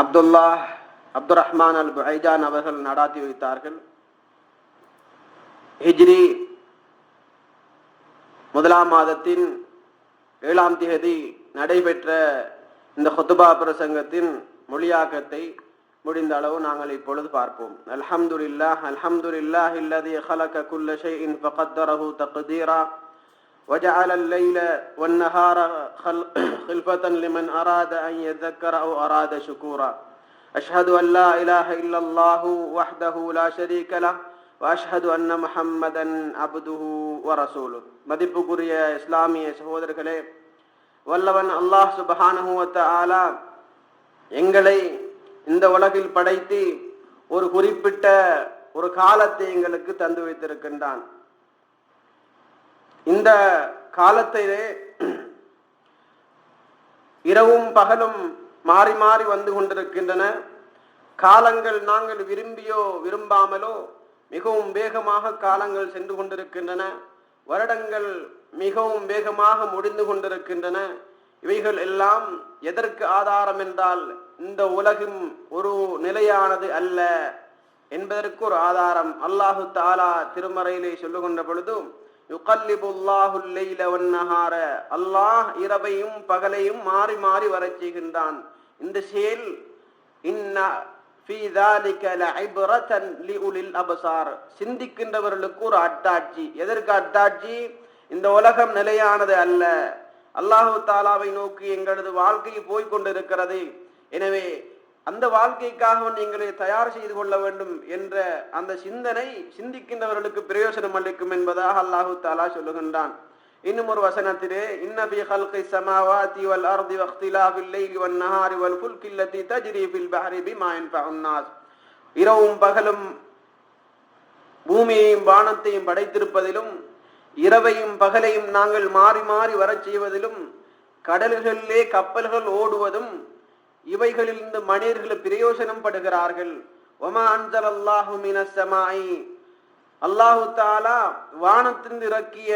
அப்துல்லா அப்துல் ரஹ்மான் அல் ஐஜான் அவர்கள் நடாத்தி வைத்தார்கள். ஹிஜ்ரி முதலாம் மாதத்தின் ஏழாம் தேதி நடைபெற்ற இந்த ஹொத்துபா பிரசங்கத்தின் மொழியாக்கத்தை முடிந்த அளவு நாங்கள் இப்பொழுது பார்ப்போம். அல்ஹம்துல்லாஹ் அல்ஹம்துல்லாஹ் இல்லதி ஹலக குல்ல ஷை இன் ஃபகத்தரஹு தக்தீரா. وجعل الليل والنهار خلفة لمن أراد أن يذكر أو أراد شكورا أشهد أن لا إله إلا الله وحده لا شريك له وأشهد أن محمدا عبده ورسوله மதிப்புக்குரிய இஸ்லாமிய சகோதரர்களே வல்லவன் அல்லாஹ் சுபஹானுவத்த ஆலா எங்களை இந்த உலகில் படைத்து ஒரு குறிப்பிட்ட ஒரு காலத்தை எங்களுக்கு தந்து வைத்திருக்கின்றான் இந்த காலத்திலே இரவும் பகலும் மாறி மாறி வந்து கொண்டிருக்கின்றன. காலங்கள் நாங்கள் விரும்பியோ விரும்பாமலோ மிகவும் வேகமாக காலங்கள் சென்று கொண்டிருக்கின்றன. வருடங்கள் மிகவும் வேகமாக முடிந்து கொண்டிருக்கின்றன. இவைகள் எல்லாம் எதற்கு ஆதாரம் என்றால் இந்த உலகம் ஒரு நிலையானது அல்ல என்பதற்கு ஒரு ஆதாரம். அல்லாஹு தாலா திருமறையிலே சொல்லுகின்ற பொழுதும் அல்லாஹ் இரவையும் பகலையும் மாறி மாறி வரச் செய்கின்றான். இந்த செயல் சிந்திக்கின்றவர்களுக்கு ஒரு அட்டாட்சி. எதற்கு அட்டாட்சி? இந்த உலகம் நிலையானது அல்ல. அல்லாஹு தாலாவை நோக்கி எங்களது வாழ்க்கை போய்கொண்டிருக்கிறது எனவே அந்த வாழ்க்கைக்காக நீங்களை தயார் செய்து கொள்ள வேண்டும் என்ற அந்த சிந்தனை சிந்திக்கின்றவர்களுக்கு பிரயோஜனம் அளிக்கும் என்பதாக அல்லாஹு தாலா சொல்லுகின்றான். இன்னும் ஒரு வசனத்திலே இன்ன ஃபீ ஹல்கி வல் அர்தி வக்திலாஃபில் லைலி வன் நஹாரி வல் ஃபுல்கி தஜ்ரி ஃபில் பிமா இரவும் பகலும் பூமியையும் வானத்தையும் படைத்திருப்பதிலும் இரவையும் பகலையும் நாங்கள் மாறி மாறி வரச் செய்வதிலும் கடல்களிலே கப்பல்கள் ஓடுவதும் இவைகளிலிருந்து மனிதர்கள் பிரயோசனம் படுகிறார்கள். ஒமா அஞ்சல் அல்லாஹு மினசமாய் அல்லாஹு தாலா வானத்திலிருந்து இறக்கிய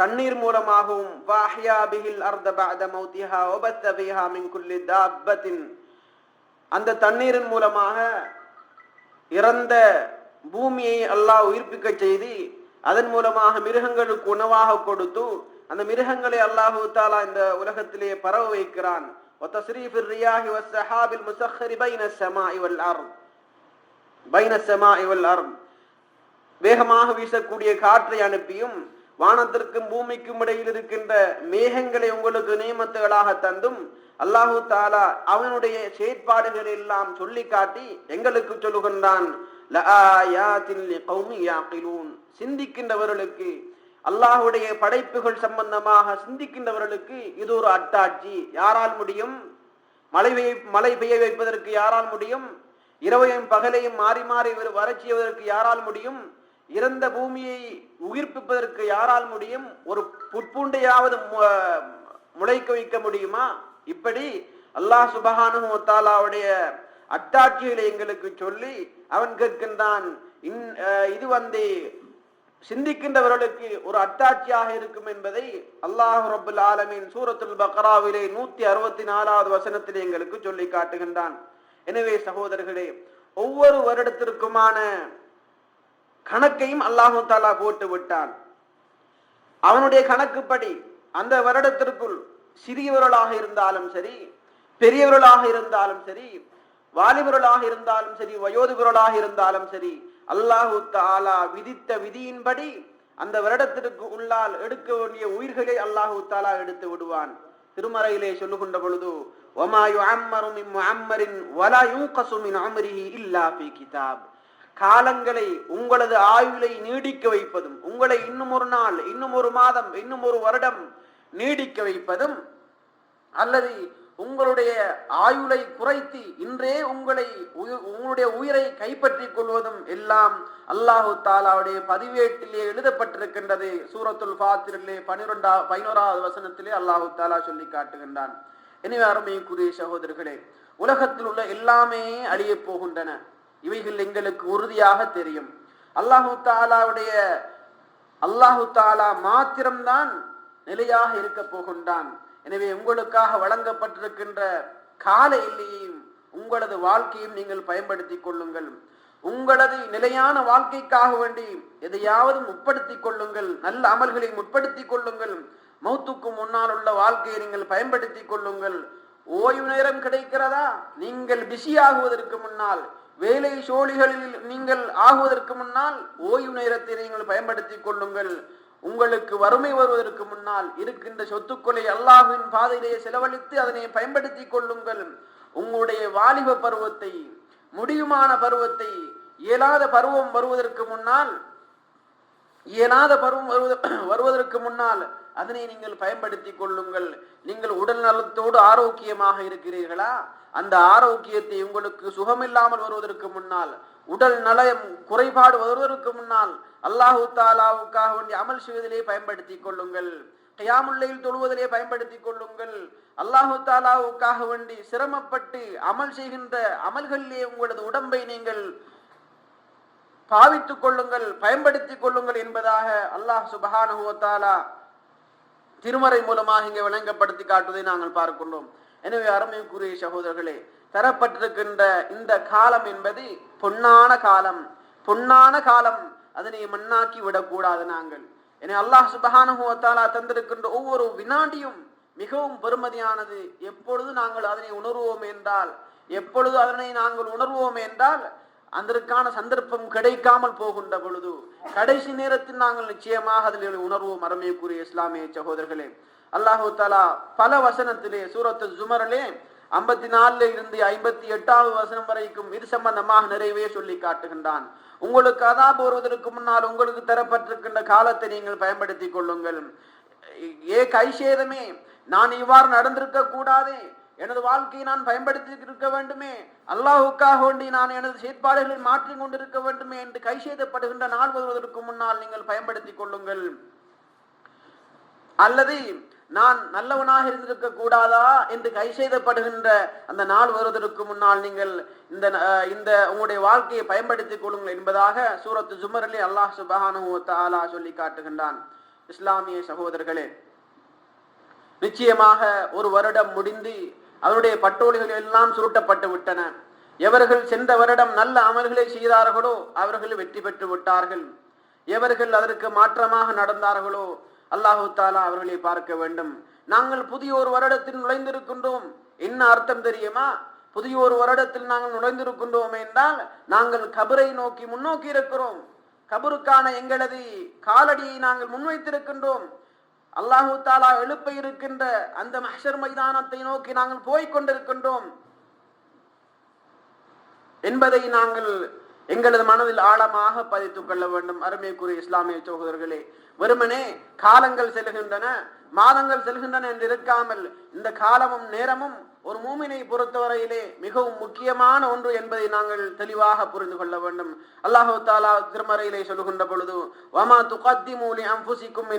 தண்ணீர் மூலமாகவும் வாஹ்யா பிஹில் அர்த பாத மௌத்திஹா ஒபத்த பிஹா மின் குல்லி தாப்பத்தின். அந்த தண்ணீரின் மூலமாக இறந்த பூமியை அல்லாஹ் உயிர்ப்பிக்க செய்து அதன் மூலமாக மிருகங்களுக்கு உணவாக கொடுத்து அந்த மிருகங்களை அல்லாஹு தாலா இந்த உலகத்திலே பரவ வைக்கிறான். وتصريف الرياح والسحاب المسخر بين السماء والأرض بين السماء والأرض வேகமாக வீசக்கூடிய காற்றை அனுப்பியும் வானத்திற்கும் பூமிக்கும் இடையில் இருக்கின்ற மேகங்களை உங்களுக்கு நியமத்துகளாக தந்தும் அல்லாஹு தாலா அவனுடைய செயற்பாடுகள் எல்லாம் சொல்லி காட்டி எங்களுக்கு சொல்லுகின்றான் லஆயாத்தின் லிகௌமி யாகிலூன். சிந்திக்கின்றவர்களுக்கு அல்லாஹுடைய படைப்புகள் சம்பந்தமாக சிந்திக்கின்றவர்களுக்கு இது ஒரு அட்டாட்சி. யாரால் முடியும்? மழை பெய்ய மழை பெய்ய வைப்பதற்கு யாரால் முடியும்? இரவையும் பகலையும் மாறி மாறி வர- செய்வதற்கு யாரால் முடியும்? இறந்த பூமியை உயிர்ப்பிப்பதற்கு யாரால் முடியும்? ஒரு புட்பூண்டையாவது மு- முளைக்க வைக்க முடியுமா? இப்படி அல்லாஹ் சுபஹானு தாலாவுடைய அட்டாட்சிகளை எங்களுக்கு சொல்லி அவன் கேட்கின்றான். இன்- இது வந்து சிந்திக்கின்றவர்களுக்கு ஒரு அட்டாட்சியாக இருக்கும் என்பதை அல்லாஹ் ரபுல் ஆலமின் சூரத்துல் பக்ராவிலே நூத்தி அறுபத்தி நாலாவது வசனத்தில் எங்களுக்கு சொல்லி காட்டுகின்றான். எனவே சகோதரர்களே ஒவ்வொரு வருடத்திற்குமான கணக்கையும் அல்லாஹு தாலா போட்டு விட்டான். அவனுடைய கணக்குப்படி அந்த வருடத்திற்குள் சிறியவர்களாக இருந்தாலும் சரி பெரியவர்களாக இருந்தாலும் சரி வாலிபர்களாக இருந்தாலும் சரி வயோதிபர்களாக இருந்தாலும் சரி அல்லாஹு தாலா விதித்த விதியின்படி அந்த வருடத்திற்கு உள்ளால் எடுக்க வேண்டிய உயிர்களை அல்லாஹு தாலா எடுத்து விடுவான். திருமறையிலே சொல்லுகின்ற பொழுது ஒமாயு அம்மரும் மின் முஅம்மரின் வலா கசுமின் மின் இல்லா பி கிதாப். காலங்களை உங்களது ஆயுளை நீடிக்க வைப்பதும் உங்களை இன்னும் ஒரு நாள் இன்னும் ஒரு மாதம் இன்னும் ஒரு வருடம் நீடிக்க வைப்பதும் அல்லது உங்களுடைய ஆயுளை குறைத்து இன்றே உங்களை உங்களுடைய உயிரை கைப்பற்றிக் கொள்வதும் எல்லாம் அல்லாஹு தாலாவுடைய பதிவேட்டிலே எழுதப்பட்டிருக்கின்றது. சூரத்துல் ஃபாத்திரிலே பனிரெண்டா பதினோராவது வசனத்திலே அல்லாஹு தாலா சொல்லி காட்டுகின்றான். எனவே அருமைக்குரிய சகோதரர்களே உலகத்தில் உள்ள எல்லாமே அழியப் போகின்றன. இவைகள் எங்களுக்கு உறுதியாக தெரியும். அல்லாஹு தாலாவுடைய அல்லாஹு தாலா மாத்திரம்தான் நிலையாக இருக்க போகின்றான். எனவே உங்களுக்காக வழங்கப்பட்டிருக்கின்ற கால எல்லையையும் உங்களது வாழ்க்கையும் நீங்கள் பயன்படுத்திக் கொள்ளுங்கள். உங்களது நிலையான வாழ்க்கைக்காக வேண்டி எதையாவது முற்படுத்திக் கொள்ளுங்கள். நல்ல அமல்களை முற்படுத்திக் கொள்ளுங்கள். மௌத்துக்கு முன்னால் உள்ள வாழ்க்கையை நீங்கள் பயன்படுத்திக் கொள்ளுங்கள். ஓய்வு நேரம் கிடைக்கிறதா? நீங்கள் பிஸி ஆகுவதற்கு முன்னால் வேலை சோழிகளில் நீங்கள் ஆகுவதற்கு முன்னால் ஓய்வு நேரத்தை நீங்கள் பயன்படுத்திக் கொள்ளுங்கள். உங்களுக்கு வறுமை வருவதற்கு முன்னால் இருக்கின்ற சொத்துக்களை அல்லாஹ்வின் பாதையிலேயே செலவழித்து அதனை பயன்படுத்திக் கொள்ளுங்கள். உங்களுடைய வாலிப பருவத்தை முடியுமான பருவத்தை இயலாத பருவம் வருவதற்கு முன்னால் இயலாத பருவம் வருவதற்கு முன்னால் அதனை நீங்கள் பயன்படுத்திக் கொள்ளுங்கள். நீங்கள் உடல் நலத்தோடு ஆரோக்கியமாக இருக்கிறீர்களா? அந்த ஆரோக்கியத்தை உங்களுக்கு சுகமில்லாமல் வருவதற்கு முன்னால் உடல் நலம் குறைபாடு வருவதற்கு முன்னால் அல்லாஹு தாலாவுக்காக வேண்டிய அமல் செய்வதிலே பயன்படுத்திக் கொள்ளுங்கள். கயாமுல்லையில் தொழுவதிலே பயன்படுத்திக் கொள்ளுங்கள். அல்லாஹு தாலாவுக்காக வேண்டி சிரமப்பட்டு அமல் செய்கின்ற அமல்களிலே உங்களது உடம்பை நீங்கள் பாவித்துக் கொள்ளுங்கள் பயன்படுத்திக் கொள்ளுங்கள் என்பதாக அல்லாஹ் சுபஹானுவத்தாலா திருமறை மூலமாக இங்கே விளங்கப்படுத்தி காட்டுவதை நாங்கள் பார்க்கின்றோம். எனவே அருமைக்குரிய சகோதரர்களே தரப்பட்டிருக்கின்ற இந்த காலம் என்பது பொன்னான காலம். பொன்னான காலம். அதனை மண்ணாக்கி விடக்கூடாது நாங்கள். என அல்லாஹ் சுபஹானுவத்தாலா தந்திருக்கின்ற ஒவ்வொரு வினாடியும் மிகவும் பெருமதியானது. எப்பொழுது நாங்கள் அதனை உணர்வோம் என்றால் எப்பொழுது அதனை நாங்கள் உணர்வோம் என்றால் அதற்கான சந்தர்ப்பம் கிடைக்காமல் போகின்ற பொழுது கடைசி நேரத்தில் நாங்கள் நிச்சயமாக அதில் உணர்வோம் அருமைக்குரிய இஸ்லாமிய சகோதரர்களே. அல்லாஹு தாலா பல வசனத்திலே சூரத்து ஜுமரிலே ஐம்பத்தி நாலுல இருந்து ஐம்பத்தி எட்டாவது வசனம் வரைக்கும் இது சம்பந்தமாக நிறைவே சொல்லி காட்டுகின்றான். உங்களுக்கு அதாப் போடுவதற்கு முன்னால் உங்களுக்கு தரப்பட்டிருக்கின்ற காலத்தை நீங்கள் பயன்படுத்திக் கொள்ளுங்கள். ஏ கைசேதமே நான் இவ்வாறு நடந்திருக்க கூடாதே. எனது வாழ்க்கையை நான் பயன்படுத்தி இருக்க வேண்டுமே. அல்லாஹுக்காக வேண்டி நான் எனது செயற்பாடுகளை மாற்றி கொண்டிருக்க வேண்டுமே என்று கை செய்தப்படுகின்ற நாள் வருவதற்கு முன்னால் நீங்கள் பயன்படுத்திக் கொள்ளுங்கள். அல்லது நான் நல்லவனாக இருந்திருக்க கூடாதா என்று கை செய்தப்படுகின்ற அந்த நாள் வருவதற்கு முன்னால் நீங்கள் இந்த அஹ், இந்த உங்களுடைய வாழ்க்கையை பயன்படுத்திக் கொள்ளுங்கள் என்பதாக சூரத்து ஜுமரிலே அல்லாஹ் சுபஹானு சொல்லி காட்டுகின்றான். இஸ்லாமிய சகோதரர்களே நிச்சயமாக ஒரு வருடம் முடிந்து அவருடைய பட்டோலிகள் எல்லாம் சுருட்டப்பட்டு விட்டன. எவர்கள் சென்ற வருடம் நல்ல அமல்களை செய்தார்களோ அவர்கள் வெற்றி பெற்று விட்டார்கள். எவர்கள் அதற்கு மாற்றமாக நடந்தார்களோ அல்லாஹு தாலா அவர்களை பார்க்க வேண்டும். நாங்கள் புதிய ஒரு வருடத்தில் நுழைந்திருக்கின்றோம். என்ன அர்த்தம் தெரியுமா? புதிய ஒரு வருடத்தில் நாங்கள் நுழைந்திருக்கின்றோம் என்றால் நாங்கள் கபரை நோக்கி முன்னோக்கி இருக்கிறோம். கபருக்கான எங்களது காலடியை நாங்கள் முன்வைத்திருக்கின்றோம். அல்லாஹு தாலா எழுப்ப இருக்கின்ற அந்த மஹர் மைதானத்தை நோக்கி நாங்கள் போய்க் கொண்டிருக்கின்றோம். என்பதை நாங்கள் எங்களது மனதில் ஆழமாக பதித்துக் கொள்ள வேண்டும். அருமைக்குரிய இஸ்லாமிய சகோதரர்களே வெறுமனே காலங்கள் செல்கின்றன மாதங்கள் செல்கின்றன என்று இருக்காமல் இந்த காலமும் நேரமும் ஒரு மூமினை பொறுத்தவரையிலே மிகவும் முக்கியமான ஒன்று என்பதை நாங்கள் தெளிவாக புரிந்து கொள்ள வேண்டும். அல்லாஹு தாலா திருமறையிலே சொல்லுகின்ற பொழுது வமா துகத்திமு லி அன்ஃபுசிக்கும்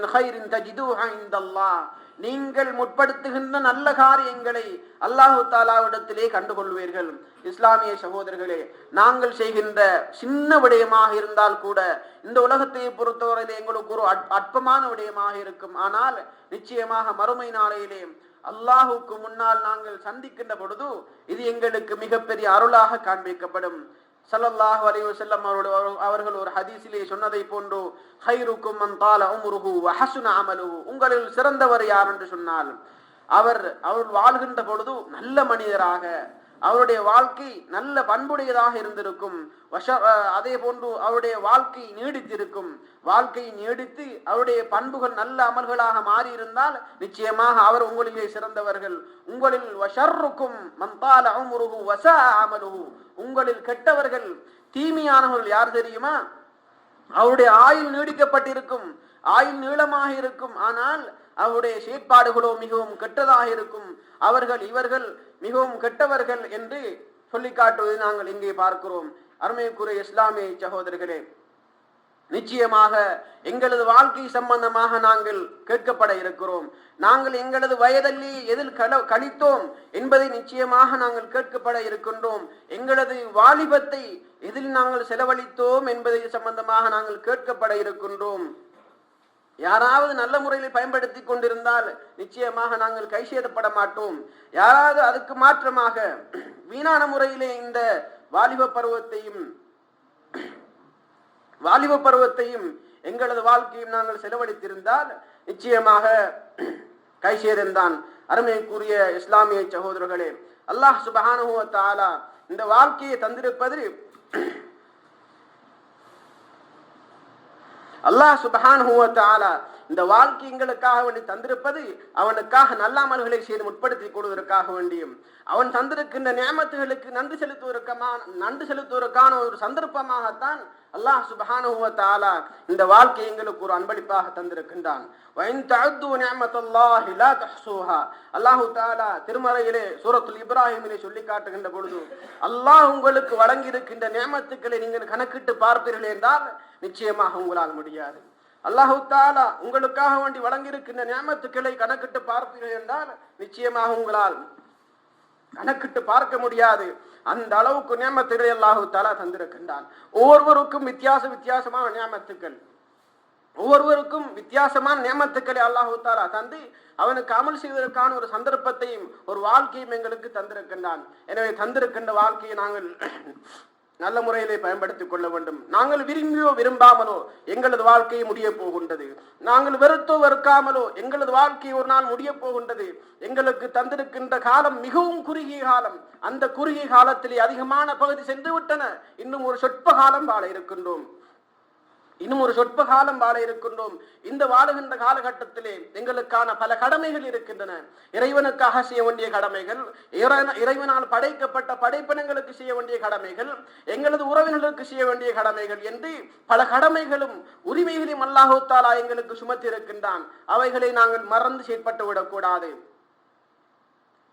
நீங்கள் முற்படுத்துகின்ற நல்ல காரியங்களை அல்லாஹு தாலாவிடத்திலே கண்டுகொள்வீர்கள். இஸ்லாமிய சகோதரர்களே நாங்கள் செய்கின்ற சின்ன விடயமாக இருந்தால் கூட இந்த உலகத்தை பொறுத்தவரையிலே எங்களுக்கு ஒரு அற்பமான விடயமாக இருக்கும். ஆனால் நிச்சயமாக மறுமை நாளையிலே அல்லாஹுக்கு முன்னால் நாங்கள் சந்திக்கின்ற பொழுது இது எங்களுக்கு மிகப்பெரிய அருளாக காண்பிக்கப்படும். சல்லல்லாஹ் அலைஹி செல்லம் அவருடைய அவர்கள் ஒரு ஹதீஸிலே சொன்னதை போன்று ஹைருக்கும் மந்தால உமுருகு ஹசுன அமலு உங்களில் சிறந்தவர் யார் என்று சொன்னால் அவர் அவர் வாழ்கின்ற பொழுது நல்ல மனிதராக அவருடைய வாழ்க்கை நல்ல பண்புடையதாக இருந்திருக்கும். வஷ- அஹ் அதே போன்று அவருடைய வாழ்க்கை நீடித்திருக்கும். வாழ்க்கை நீடித்து அவருடைய பண்புகள் நல்ல அமல்களாக மாறியிருந்தால் நிச்சயமாக அவர் உங்களிலே சிறந்தவர்கள். உங்களில் வஷர்ருக்கும் மம்பால அவமுருகு வச அமருகு உங்களில் கெட்டவர்கள் தீமையானவர்கள் யார் தெரியுமா? அவருடைய ஆயுள் நீடிக்கப்பட்டிருக்கும். ஆயுள் நீளமாக இருக்கும். ஆனால் அவருடைய செயற்பாடுகளோ மிகவும் கெட்டதாக இருக்கும். அவர்கள் இவர்கள் மிகவும் கெட்டவர்கள் என்று சொல்லி காட்டுவதை நாங்கள் இங்கே பார்க்கிறோம். அருமைக்குரிய இஸ்லாமிய சகோதரர்களே நிச்சயமாக எங்களது வாழ்க்கை சம்பந்தமாக நாங்கள் கேட்கப்பட இருக்கிறோம். நாங்கள் எங்களது வயதல்லி எதில் கல கழித்தோம் என்பதை நிச்சயமாக நாங்கள் கேட்கப்பட இருக்கின்றோம். எங்களது வாலிபத்தை எதில் நாங்கள் செலவழித்தோம் என்பதை சம்பந்தமாக நாங்கள் கேட்கப்பட இருக்கின்றோம். யாராவது நல்ல முறையில் பயன்படுத்தி கொண்டிருந்தால் நிச்சயமாக நாங்கள் கைசேதப்பட மாட்டோம். யாராவது அதுக்கு மாற்றமாக வீணான முறையிலே இந்த வாலிப பருவத்தையும் வாலிப பருவத்தையும் எங்களது வாழ்க்கையும் நாங்கள் செலவழித்திருந்தால் நிச்சயமாக கை அருமை கூறிய இஸ்லாமிய சகோதரர்களே அல்லாஹ் சுபஹானுவ தாலா இந்த வாழ்க்கையை தந்திருப்பது அல்லாஹ் சுபஹான் இந்த வாழ்க்கைங்களுக்காக வேண்டி தந்திருப்பது அவனுக்காக நல்ல அமல்களை செய்து முற்படுத்திக் கொடுவதற்காக வேண்டியும் அவன் தந்திருக்கின்ற நியமத்துகளுக்கு நன்றி செலுத்துவதற்கமா நன்றி செலுத்துவதற்கான ஒரு சந்தர்ப்பமாகத்தான் அல்லாஹ் சுபஹானுவ தாலா இந்த வாழ்க்கை எங்களுக்கு ஒரு அன்பளிப்பாக தந்திருக்கின்றான். அல்லாஹு தாலா திருமறையிலே சூரத்துல் இப்ராஹிமிலே சொல்லி காட்டுகின்ற பொழுது அல்லாஹ் உங்களுக்கு வழங்கி இருக்கின்ற நியமத்துக்களை நீங்கள் கணக்கிட்டு பார்ப்பீர்கள் என்றால் நிச்சயமாக உங்களால் முடியாது. அல்லாஹு தாலா உங்களுக்காக வேண்டி வழங்கியிருக்கின்ற நியமத்துக்களை கணக்கிட்டு பார்ப்பீர்கள் என்றால் நிச்சயமாக உங்களால் கணக்கிட்டு பார்க்க முடியாது. அந்த அளவுக்கு நியமத்துகளை அல்லாஹு தாலா தந்திருக்கின்றான். ஒவ்வொருவருக்கும் வித்தியாச வித்தியாசமான நியமத்துக்கள். ஒவ்வொருவருக்கும் வித்தியாசமான நியமத்துக்களை அல்லாஹு தாலா தந்து அவனுக்கு அமல் செய்வதற்கான ஒரு சந்தர்ப்பத்தையும் ஒரு வாழ்க்கையும் எங்களுக்கு தந்திருக்கின்றான். எனவே தந்திருக்கின்ற வாழ்க்கையை நாங்கள் நல்ல முறையிலே பயன்படுத்திக் கொள்ள வேண்டும். நாங்கள் விரும்பியோ விரும்பாமலோ எங்களது வாழ்க்கை முடிய போகின்றது. நாங்கள் வெறுத்தோ வெறுக்காமலோ எங்களது வாழ்க்கை ஒரு நாள் முடிய போகின்றது. எங்களுக்கு தந்திருக்கின்ற காலம் மிகவும் குறுகிய காலம். அந்த குறுகிய காலத்திலே அதிகமான பகுதி சென்று விட்டன இன்னும் ஒரு சொற்ப காலம் வாழ இருக்கின்றோம். இன்னும் ஒரு சொற்ப காலம் வாழ இருக்கின்றோம். இந்த வாழுகின்ற காலகட்டத்திலே எங்களுக்கான பல கடமைகள் இருக்கின்றன. இறைவனுக்காக செய்ய வேண்டிய கடமைகள் இறைவனால் படைக்கப்பட்ட படைப்பினங்களுக்கு செய்ய வேண்டிய கடமைகள் எங்களது உறவினர்களுக்கு செய்ய வேண்டிய கடமைகள் என்று பல கடமைகளும் உரிமைகளையும் அல்லாஹு எங்களுக்கு சுமத்தி இருக்கின்றான் அவைகளை நாங்கள் மறந்து செயற்பட்டு விடக்கூடாது.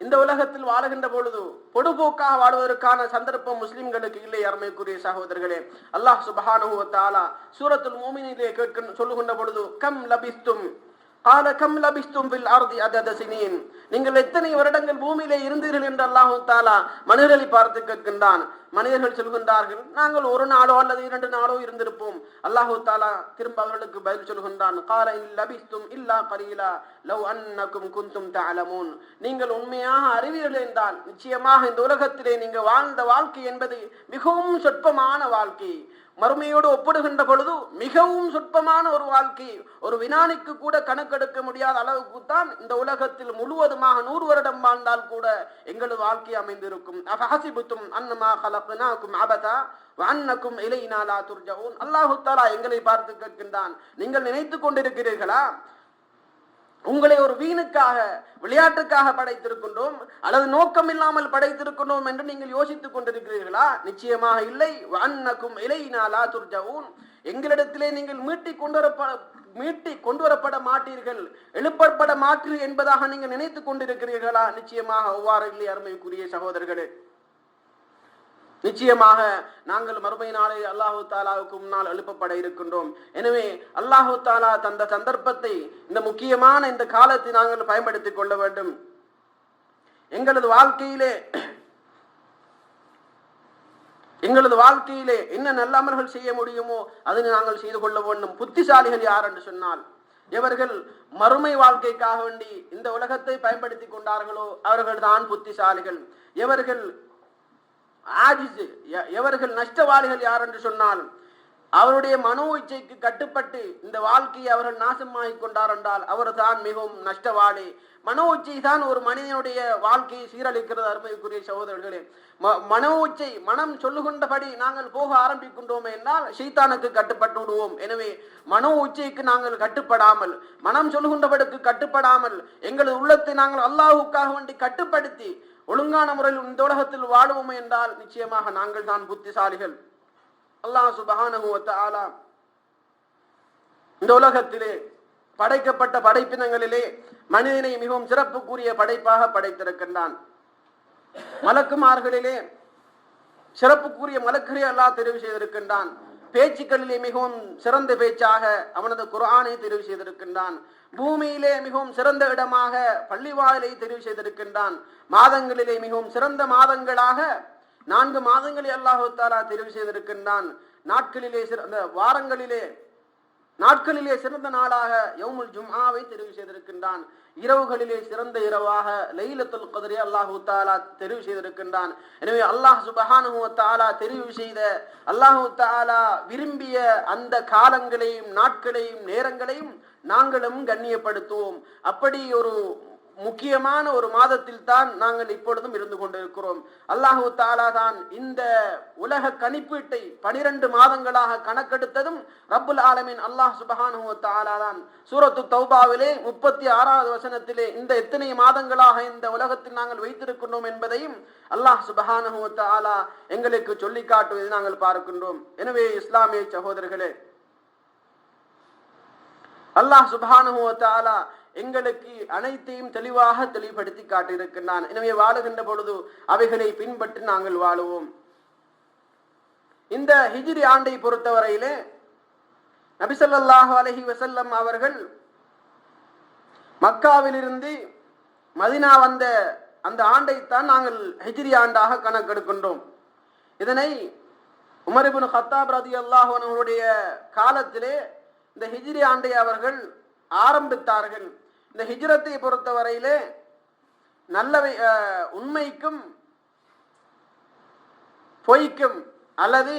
இந்த உலகத்தில் வாழுகின்ற பொழுது பொடுபோக்காக வாழ்வதற்கான சந்தர்ப்பம் முஸ்லிம்களுக்கு இல்லை அருமைக்குரிய சகோதரர்களே. அல்லாஹ் சுபஹானுவத்தாலா சூரத்துல் மூமினிலே கேட்க சொல்லுகின்ற பொழுது கம் லபிஸ்தும் ஆல கம் லபிஸ்தும் பில் அர்தி அதத சினின் நீங்கள் எத்தனை வருடங்கள் பூமியில இருந்தீர்கள் என்று அல்லாஹு தாலா மனிதர்களை பார்த்து கேட்கின்றான். மனிதர்கள் சொல்கின்றார்கள் நாங்கள் ஒரு நாளோ அல்லது இரண்டு நாளோ இருந்திருப்போம். அல்லாஹு தாலா திரும்ப அவர்களுக்கு பதில் சொல்கின்றான் கால லபிஸ்தும் இல்லா பரியிலா லவ் அன்னக்கும் குந்தும் தலமூன் நீங்கள் உண்மையாக அறிவீர்கள் என்றால் நிச்சயமாக இந்த உலகத்திலே நீங்கள் வாழ்ந்த வாழ்க்கை என்பது மிகவும் சொற்பமான வாழ்க்கை. மறுமையோடு ஒப்பிடுகின்ற பொழுது மிகவும் சொற்பமான ஒரு வாழ்க்கை ஒரு வினானிக்கு கூட கணக்கெடுக்க முடியாத அளவுக்கு தான் இந்த உலகத்தில் முழுவதுமாக நூறு வருடம் வாழ்ந்தால் கூட எங்களது வாழ்க்கை அமைந்திருக்கும். அஃபஹசிபுத்தும் அன்னமா கலப்பினாக்கும் அபதா வண்ணக்கும் இலையினா லா அல்லாஹு தாலா எங்களை பார்த்து கேட்கின்றான். நீங்கள் நினைத்துக் கொண்டிருக்கிறீர்களா? உங்களை ஒரு வீணுக்காக விளையாட்டுக்காக படைத்திருக்கின்றோம் அல்லது நோக்கம் இல்லாமல் படைத்திருக்கின்றோம் என்று நீங்கள் யோசித்துக் கொண்டிருக்கிறீர்களா? நிச்சயமாக இல்லை. அன்னக்கும் இலையினா லா துர்ஜவுன் எங்களிடத்திலே நீங்கள் மீட்டி கொண்டு வரப்பட மீட்டி கொண்டு வரப்பட மாட்டீர்கள். எழுப்பப்பட மாட்டீர்கள் என்பதாக நீங்கள் நினைத்துக் கொண்டிருக்கிறீர்களா? நிச்சயமாக அவ்வாறு இல்லை அருமைக்குரிய சகோதரர்களே. நிச்சயமாக நாங்கள் மறுமை நாளை அல்லாஹு தாலாவுக்கு முன்னால் எழுப்பப்பட இருக்கின்றோம். எனவே அல்லாஹு தாலா தந்த சந்தர்ப்பத்தை இந்த முக்கியமான இந்த காலத்தை நாங்கள் பயன்படுத்திக் கொள்ள வேண்டும். எங்களது வாழ்க்கையிலே எங்களது வாழ்க்கையிலே என்ன நல்ல அமல்கள் செய்ய முடியுமோ அதனை நாங்கள் செய்து கொள்ள வேண்டும். புத்திசாலிகள் யார் என்று சொன்னால் எவர்கள் மறுமை வாழ்க்கைக்காக வேண்டி இந்த உலகத்தை பயன்படுத்தி கொண்டார்களோ அவர்கள் தான் புத்திசாலிகள். எவர்கள் ஆஜிசு. எ- எவர்கள் நஷ்டவாளிகள் யார் என்று சொன்னால் அவருடைய மனோ இச்சைக்கு கட்டுப்பட்டு இந்த வாழ்க்கையை அவர்கள் நாசமாகிக் கொண்டார் என்றால் அவர் தான் மிகவும் நஷ்டவாளி. மனோ உச்சை தான் ஒரு மனிதனுடைய வாழ்க்கையை சீரழிக்கிறது அருமைக்குரிய சகோதரர்களே. ம- மனோ உச்சை மனம் சொல்லுகின்றபடி நாங்கள் போக ஆரம்பிக்கின்றோம் என்றால் ஷைத்தானுக்கு கட்டுப்பட்டு விடுவோம் எனவே மனோ உச்சைக்கு நாங்கள் கட்டுப்படாமல் மனம் சொல்லுகின்றபடிக்கு கட்டுப்படாமல் எங்களது உள்ளத்தை நாங்கள் அல்லாஹுக்காக வேண்டி கட்டுப்படுத்தி ஒழுங்கான முறையில் இந்த உலகத்தில் வாழுவோம் என்றால் நிச்சயமாக நாங்கள் தான் புத்திசாலிகள். அல்லாஹ் சுபஹானஹு வ இந்த உலகத்திலே படைக்கப்பட்ட படைப்பினங்களிலே மனிதனை மிகவும் சிறப்புக்குரிய படைப்பாக படைத்திருக்கின்றான். மலக்குமார்களிலே சிறப்புக்குரிய மலக்கரை அல்லாஹ் தெரிவு செய்திருக்கின்றான். பேச்சுக்களிலே மிகவும் சிறந்த பேச்சாக அவனது குர்ஆனை தெரிவு செய்திருக்கின்றான். பூமியிலே மிகவும் சிறந்த இடமாக பள்ளிவாயிலை தெரிவு செய்திருக்கின்றான். மாதங்களிலே மிகவும் சிறந்த மாதங்களாக நான்கு மாதங்களை அல்லாஹு தாலா தெரிவு செய்திருக்கின்றான். நாட்களிலே சிறந்த வாரங்களிலே நாட்களிலே சிறந்த நாளாக யவுமுல் ஜும்ஆவை தெரிவு செய்திருக்கின்றான். இரவுகளிலே சிறந்த இரவாக லைலத்துல் கதிரை அல்லாஹு தாலா தெரிவு செய்திருக்கின்றான். எனவே அல்லாஹ் சுபஹானு தாலா தெரிவு செய்த அல்லாஹு தாலா விரும்பிய அந்த காலங்களையும் நாட்களையும் நேரங்களையும் நாங்களும் கண்ணியப்படுத்துவோம். அப்படி ஒரு முக்கியமான ஒரு மாதத்தில் தான் நாங்கள் இப்பொழுதும் இருந்து கொண்டிருக்கிறோம். அல்லாஹு தாலா தான் இந்த உலக கணிப்பீட்டை பனிரெண்டு மாதங்களாக கணக்கெடுத்ததும் ரப்புல் ஆலமின் அல்லாஹ் சுபஹானு தாலா தான். சூரத்து தௌபாவிலே முப்பத்தி ஆறாவது வசனத்திலே இந்த எத்தனை மாதங்களாக இந்த உலகத்தில் நாங்கள் வைத்திருக்கின்றோம் என்பதையும் அல்லாஹ் சுபஹானு தாலா எங்களுக்கு சொல்லி காட்டுவதை நாங்கள் பார்க்கின்றோம். எனவே இஸ்லாமிய சகோதரர்களே அல்லாஹ் சுபஹானு வ எங்களுக்கு அனைத்தையும் தெளிவாக தெளிவுபடுத்தி காட்டியிருக்கின்றான். எனவே வாழுகின்ற பொழுது அவைகளை பின்பற்றி நாங்கள் வாழுவோம். இந்த ஹிஜிரி ஆண்டை பொறுத்தவரையிலே நபிசல்லாஹு அலஹி வசல்லம் அவர்கள் மக்காவிலிருந்து மதினா வந்த அந்த ஆண்டைத்தான் நாங்கள் ஹிஜ்ரி ஆண்டாக கணக்கெடுக்கின்றோம். இதனை உமரிபின் ஹத்தாப் ரதி அல்லாஹனுடைய காலத்திலே இந்த ஹிஜிரி ஆண்டை அவர்கள் ஆரம்பித்தார்கள். இந்த ஹிஜ்ரத்தை பொறுத்தவரையிலே நல்லவை உண்மைக்கும் பொய்க்கும் அல்லது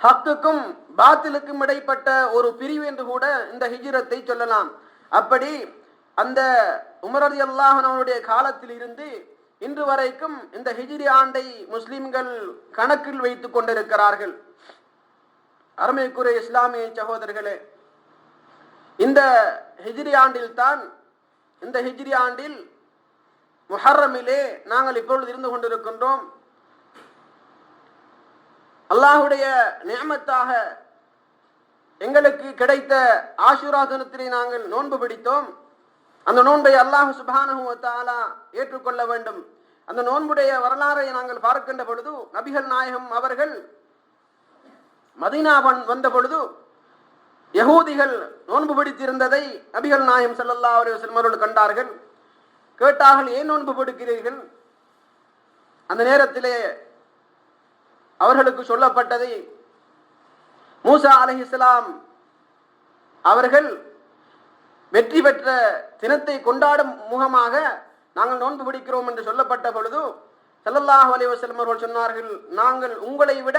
ஹக்குக்கும் பாத்திலுக்கும் இடைப்பட்ட ஒரு பிரிவு என்று கூட இந்த ஹிஜ்ரத்தை சொல்லலாம். அப்படி அந்த உமரதி அல்லாஹனுடைய காலத்தில் இருந்து இன்று வரைக்கும் இந்த ஹிஜிரி ஆண்டை முஸ்லிம்கள் கணக்கில் வைத்துக் கொண்டிருக்கிறார்கள். அருமைக்குரிய இஸ்லாமிய சகோதரர்களே இந்த ஹிஜ்ரி ஆண்டில் தான் இந்த ஹிஜ்ரி ஆண்டில் முஹர்ரமிலே நாங்கள் இப்பொழுது இருந்து கொண்டிருக்கின்றோம். அல்லாஹுடைய நியமத்தாக எங்களுக்கு கிடைத்த ஆஷுரா தினத்திலே நாங்கள் நோன்பு பிடித்தோம். அந்த நோன்பை அல்லாஹ் சுபானுவத்தாலா ஏற்றுக்கொள்ள வேண்டும். அந்த நோன்புடைய வரலாறை நாங்கள் பார்க்கின்ற பொழுது நபிகள் நாயகம் அவர்கள் மதினா வந்த பொழுது யகூதிகள் நோன்பு பிடித்திருந்ததை நபிகள் நாயம் செல்லல்லா அலைஹி வஸல்லம் அவர்கள் கண்டார்கள். கேட்டார்கள் ஏன் நோன்பு பிடிக்கிறீர்கள்? அந்த நேரத்திலே அவர்களுக்கு சொல்லப்பட்டதை மூசா அலஹி இஸ்லாம் அவர்கள் வெற்றி பெற்ற தினத்தை கொண்டாடும் முகமாக நாங்கள் நோன்பு பிடிக்கிறோம் என்று சொல்லப்பட்ட பொழுது செல்லல்லாஹ் அலைஹி அவர்கள் சொன்னார்கள் நாங்கள் உங்களை விட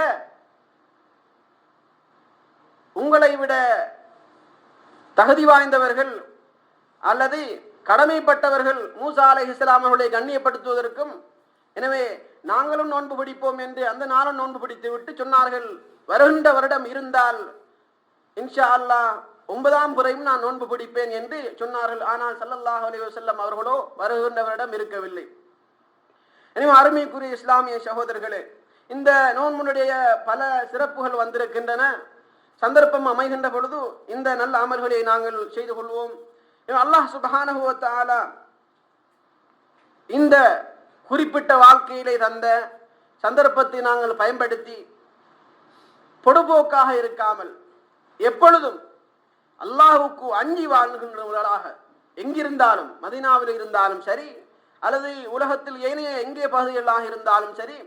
உங்களை விட தகுதி வாய்ந்தவர்கள் அல்லது கடமைப்பட்டவர்கள் மூசா அலை இஸ்லாம் அவர்களை கண்ணியப்படுத்துவதற்கும் எனவே நாங்களும் நோன்பு பிடிப்போம் என்று அந்த நாளும் நோன்பு பிடித்து விட்டு சொன்னார்கள். வருகின்ற வருடம் இருந்தால் இன்ஷா அல்லா ஒன்பதாம் முறையும் நான் நோன்பு பிடிப்பேன் என்று சொன்னார்கள். ஆனால் சல்லல்லாஹ் அலி வசல்லம் அவர்களோ வருகின்றவரிடம் இருக்கவில்லை. எனவே அருமைக்குரிய இஸ்லாமிய சகோதரர்களே இந்த நோன்புடைய பல சிறப்புகள் வந்திருக்கின்றன. சந்தர்ப்பம் அமைகின்ற பொழுது இந்த நல்ல அமல்களை நாங்கள் செய்து கொள்வோம். அல்லாஹ் சுப்ஹானஹு இந்த குறிப்பிட்ட வாழ்க்கையிலே தந்த சந்தர்ப்பத்தை நாங்கள் பயன்படுத்தி பொடுபோக்காக இருக்காமல் எப்பொழுதும் அல்லாஹுக்கு அஞ்சி வாழ்கின்றவர்களாக எங்கிருந்தாலும் மதினாவில் இருந்தாலும் சரி அல்லது உலகத்தில் ஏனைய எங்கே பகுதிகளாக இருந்தாலும் சரி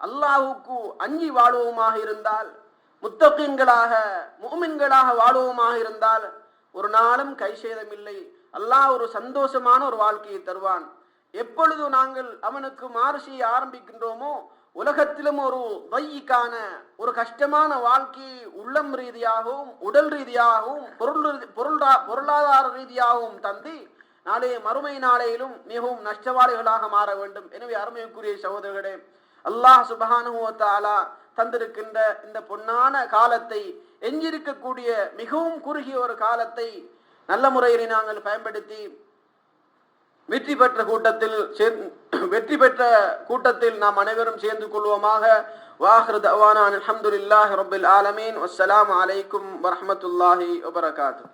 அல்லாஹுக்கு அஞ்சி வாழ்வோமாக இருந்தால் முத்தகீன்களாக முஃமின்களாக வாழுவோமாக இருந்தால் ஒரு நாளும் கை சேதமில்லை. அல்லாஹ் ஒரு சந்தோஷமான ஒரு வாழ்க்கையை தருவான். எப்பொழுது நாங்கள் அவனுக்கு மாறு செய்ய ஆரம்பிக்கின்றோமோ உலகத்திலும் ஒரு வையிக்கான ஒரு கஷ்டமான வாழ்க்கையை உள்ளம் ரீதியாகவும் உடல் ரீதியாகவும் பொருள் பொருளா- பொருளாதார ரீதியாகவும் தந்தி நாளைய மறுமை நாளையிலும் மிகவும் நஷ்டவாளிகளாக மாற வேண்டும். எனவே அருமைக்குரிய சகோதரர்களே அல்லாஹ் சுபஹானுஹு தந்திருக்கின்ற இந்த பொன்னான காலத்தை எஞ்சிருக்கக்கூடிய மிகவும் குறுகிய ஒரு காலத்தை நல்ல முறையில் நாங்கள் பயன்படுத்தி வெற்றி பெற்ற கூட்டத்தில் வெற்றி பெற்ற கூட்டத்தில் நாம் அனைவரும் சேர்ந்து கொள்வோமாக. வாஹ்ரு தவானா அலமதுல்லாஹ் ரபுல் ஆலமீன். வஸ்ஸலாமு அலைக்கும் வரமத்துல்லாஹி வபரகாத்து